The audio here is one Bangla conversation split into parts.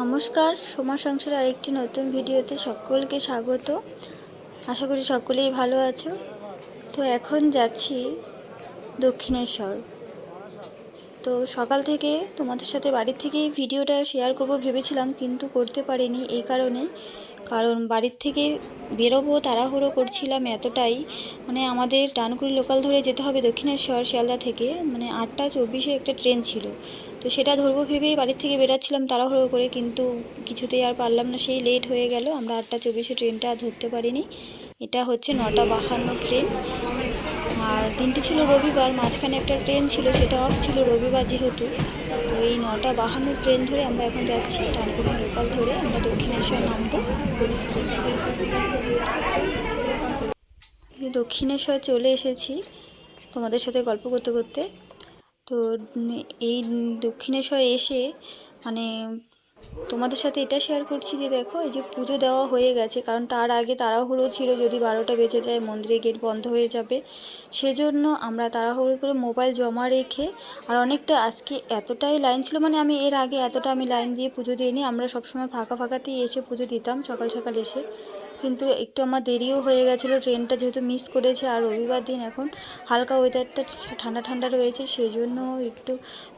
নমস্কার, সোমা সংসার আরেকটি নতুন ভিডিওতে সকলকে স্বাগত। আশা করি সকলেই ভালো আছো। তো এখন যাচ্ছি দক্ষিণেশ্বর। তো সকাল থেকে তোমাদের সাথে বাড়ির থেকেই ভিডিওটা শেয়ার করব ভেবেছিলাম, কিন্তু করতে পারিনি এই কারণে। কারণ বাড়ির থেকে বেরোবো, তাড়াহুড়ো করছিলাম এতটাই। মানে আমাদের ডানকুনি লোকাল ধরে যেতে হবে দক্ষিণেশ্বর, শিয়ালদা থেকে। মানে আটটা চব্বিশে একটা ট্রেন ছিল। তো সেটা ধরবো ভেবেই বাড়ির থেকে বেরাচ্ছিলাম তাড়াহুড়ো করে, কিন্তু কিছুতেই আর পারলাম না। সেই লেট হয়ে গেল, আমরা আটটা চব্বিশে ট্রেনটা ধরতে পারিনি। এটা হচ্ছে নটা বাহান্ন ট্রেন আর দিনটি ছিল রবিবার, মাঝখানে একটা ট্রেন ছিল, সেটা অফ ছিল রবিবার যেহেতু। তো এই নটা বাহান্ন ট্রেন ধরে আমরা এখন যাচ্ছি ডানকুনি লোকাল ধরে, আমরা দক্ষিণেশ্বর নামবো। দক্ষিণেশ্বর চলে এসেছি তোমাদের সাথে গল্প করতে করতে। তো এই দক্ষিণেশ্বর এসে মানে তোমাদের সাথে এটা শেয়ার করছি যে দেখো, এই যে পুজো দেওয়া হয়ে গেছে, কারণ তার আগে তাড়াহুড়ো ছিল, যদি বারোটা বেঁচে যায় মন্দিরে গেট বন্ধ হয়ে যাবে। সেজন্য আমরা তাড়াহুড়ো করে মোবাইল জমা রেখে, আর অনেকটা আজকে এতটাই লাইন ছিল মানে আমি এর আগে এতটা আমি লাইন দিয়ে পুজো দিইনি, আমরা সবসময় ফাঁকা ফাঁকাতেই এসে পুজো দিতাম, সকাল সকাল এসে। কিন্তু একটু আমার দেরিও হয়ে গেছিল, ট্রেনটা যেহেতু মিস করেছে আর রবিবার দিন এখন হালকা ওয়েদারটা ঠান্ডা ঠান্ডা রয়েছে সেই জন্য একটু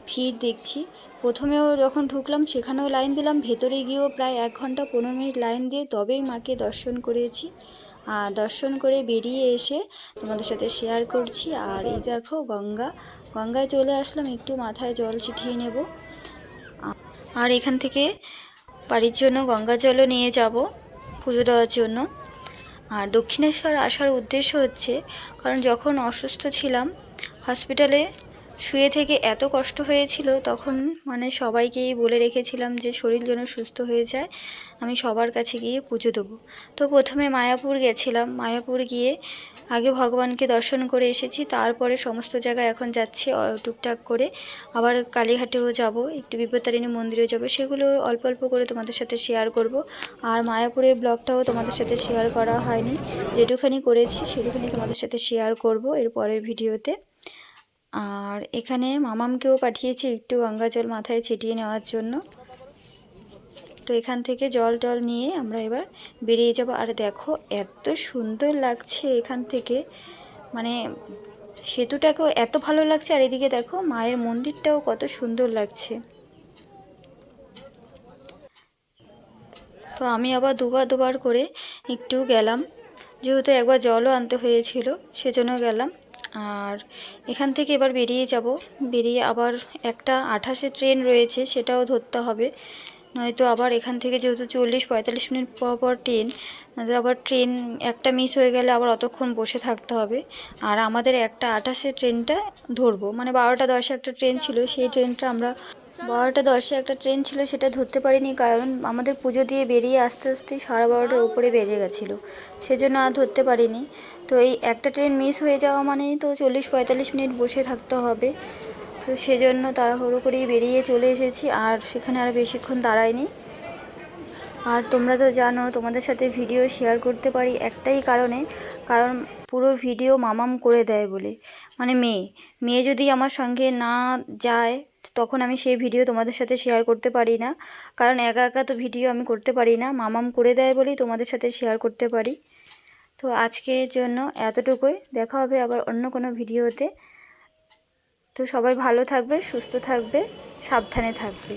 ভিড় দেখছি। প্রথমেও যখন ঢুকলাম সেখানেও লাইন দিলাম, ভেতরে গিয়েও প্রায় এক ঘণ্টা পনেরো মিনিট লাইন দিয়ে তবেই মাকে দর্শন করেছি। আর দর্শন করে বেরিয়ে এসে তোমাদের সাথে শেয়ার করছি। আর এই দেখো গঙ্গা, গঙ্গায় চলে আসলাম, একটু মাথায় জল ছিটিয়ে নেব। আর এখান থেকে বাড়ির জন্য গঙ্গা জলও নিয়ে যাব। পুজো দেওয়ার জন্য। আর দক্ষিণেশ্বর আসার উদ্দেশ্য হচ্ছে কারণ যখন অসুস্থ ছিলাম হসপিটালে শুয়ে থেকে এত কষ্ট হয়েছিল, তখন মানে সবাইকেই বলে রেখেছিলাম যে শরীর যেন সুস্থ হয়ে যায়, আমি সবার কাছে গিয়ে পুজো দেবো। তো প্রথমে মায়াপুর গেছিলাম, মায়াপুর গিয়ে আগে ভগবানকে দর্শন করে এসেছি, তারপরে সমস্ত জায়গায় এখন যাচ্ছি টুকটাক করে। আবার কালীঘাটেও যাব, একটু বিপত্তারিণী মন্দিরেও যাব, সেগুলো অল্প অল্প করে তোমাদের সাথে শেয়ার করব। আর মায়াপুরের ব্লগটাও তোমাদের সাথে শেয়ার করা হয়নি, যেটুখানি করেছি সেটুখানি তোমাদের সাথে শেয়ার করব এর পরের ভিডিওতে। আর এখানে মামামকেও পাঠিয়েছি একটু গঙ্গা জল মাথায় ছিটিয়ে নেওয়ার জন্য। তো এখান থেকে জল টল নিয়ে আমরা এবার বেরিয়ে যাব। আর দেখো, এত সুন্দর লাগছে এখান থেকে। মানে সেতুটাকেও এত ভালো লাগছে। আর এদিকে দেখো, মায়ের মন্দিরটাও কত সুন্দর লাগছে। তো আমি আবার দুবার দুবার করে একটু গেলাম। যেহেতু একবার জলও আনতে হয়েছিল, সেজন্য গেলাম। আর এখান থেকে এবার বেরিয়ে যাব। বেরিয়ে আবার একটা আঠাশে ট্রেন রয়েছে, সেটাও ধরতে হবে। নয়তো আবার এখান থেকে যেহেতু চল্লিশ পঁয়তাল্লিশ মিনিট পর পর ট্রেন, নয়তো আবার ট্রেন একটা মিস হয়ে গেলে আবার অতক্ষণ বসে থাকতে হবে। আর আমাদের একটা আঠাশে ট্রেনটা ধরবো। মানে বারোটা দশে একটা ট্রেন ছিল, সেই ট্রেনটা আমরা বারোটা দশে একটা ট্রেন ছিল সেটা ধরতে পারিনি কারণ আমাদের পুজো দিয়ে বেরিয়ে আস্তে আস্তে সাড়ে বারোটার উপরে বেজে গেছিল। সেজন্য আর ধরতে পারিনি। তো এই একটা ট্রেন মিস হয়ে যাওয়া মানেই তো চল্লিশ পঁয়তাল্লিশ মিনিট বসে থাকতে হবে। তো সেজন্য তাড়াহুড়ো করেই বেরিয়ে চলে এসেছি আর সেখানে আর বেশিক্ষণ দাঁড়াইনি। আর তোমরা তো জানো, তোমাদের সাথে ভিডিও শেয়ার করতে পারি একটাই কারণে, কারণ পুরো ভিডিও মামাম করে দেয় বলে। মানে মেয়ে মেয়ে যদি আমার সঙ্গে না যায়, তখন আমি সেই ভিডিও তোমাদের সাথে শেয়ার করতে পারি না। কারণ একা একা তো ভিডিও আমি করতে পারি না, মামাম করে দেয় বলেই তোমাদের সাথে শেয়ার করতে পারি। তো আজকের জন্য এতটুকুই, দেখা হবে আবার অন্য কোনো ভিডিওতে। তো সবাই ভালো থাকবে, সুস্থ থাকবে, সাবধানে থাকবে।